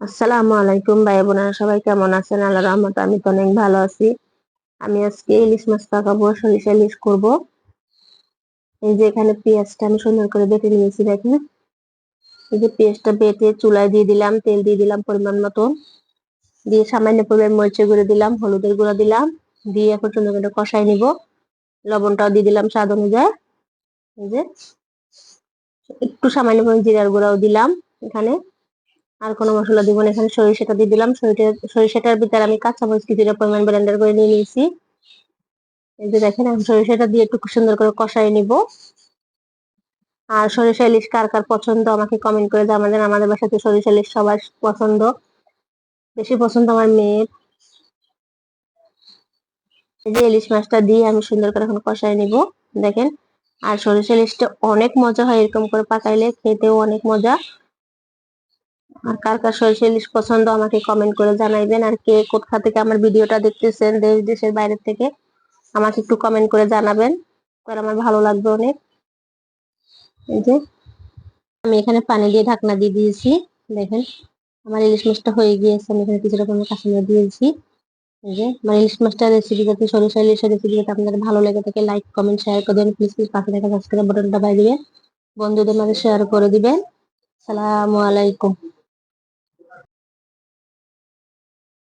আসসালামু আলাইকুম ভাই বোনেরা, সবাই কেমন আছেন? আল্লাহ রহমত আমি তো অনেক ভালো আছি। আমি আজকে ইলিশ মাছ পাকাবো, সরিষা ইলিশ করব। এই যে এখানে পেঁয়াজটা আমি সুন্দর করে বেটে নিয়েছি, দেখেন। এই যে পেঁয়াজটা বেটে চুলায় দিয়ে দিলাম, তেল দিয়ে দিলাম পরিমাণ মতো। দিয়ে সামান্য পরিমাণ মরিচের গুঁড়ো দিলাম, হলুদের গুঁড়ো দিলাম। দিয়ে এখন সুন্দর করে কষাই নিব। লবণটাও দিয়ে দিলাম স্বাদ অনুযায়ী। এই যে একটু সামান্য পরিমাণ জিরার গুঁড়াও দিলাম এখানে। আর কোনো মশলা দিব না। এখানে সরিষাটা দিয়ে দিলাম। সরিষা সরিষাটার ভিতরে আমি কাঁচামরিচ কিছুটা পরিমাণ ব্লেন্ডার করে নিয়ে নিয়েছি। এই যে দেখেন আমি সরিষাটা দিয়ে একটু সুন্দর করে কষাই নিব। আর সরিষা ইলিশ কার কার পছন্দ আমাকে কমেন্ট করে জানাবেন। আমাদের বাসাতে সরিষা ইলিশ সবার পছন্দ। বেশি পছন্দ আমার মেয়ের। যে ইলিশ মাছটা দিয়ে আমি সুন্দর করে এখন কষাই নিব। দেখেন, আর সরিষা ইলিশটা অনেক মজা হয় এরকম করে পাকাইলে। খেতেও অনেক মজা। আর কার কার সরিষা ইলিশ পছন্দ আমাকে কমেন্ট করে জানাইবেন। আর কে কোথা থেকে আমার ভিডিওটা দেখতেছেন দেশ, দেশের বাইরে থেকে, আমাকে একটু কমেন্ট করে জানাবেন। তাহলে আমার ভালো লাগবে অনেক। এই যে, আমি এখানে পানি দিয়ে ঢাকনা দিয়ে দিয়েছি। দেখেন, আমার ইলিশ মাছটা হয়ে গিয়েছে। আমি এখানে কিছুটা পরিমাণ কাঁচামরিচ দিয়েছি। এই যে, আমার ইলিশ মাছটা রেসিপি যাতে সরিষা ইলিশের রেসিপি যাতে আপনাদের ভালো লেগে থাকে লাইক কমেন্ট শেয়ার করে দেবেন। প্লিজ প্লিজ পাশে দেখা সাবস্ক্রাইব বাটনটা বাই দিবেন। বন্ধুদের মাঝে শেয়ার করে দিবেন। সালামু আলাইকুম।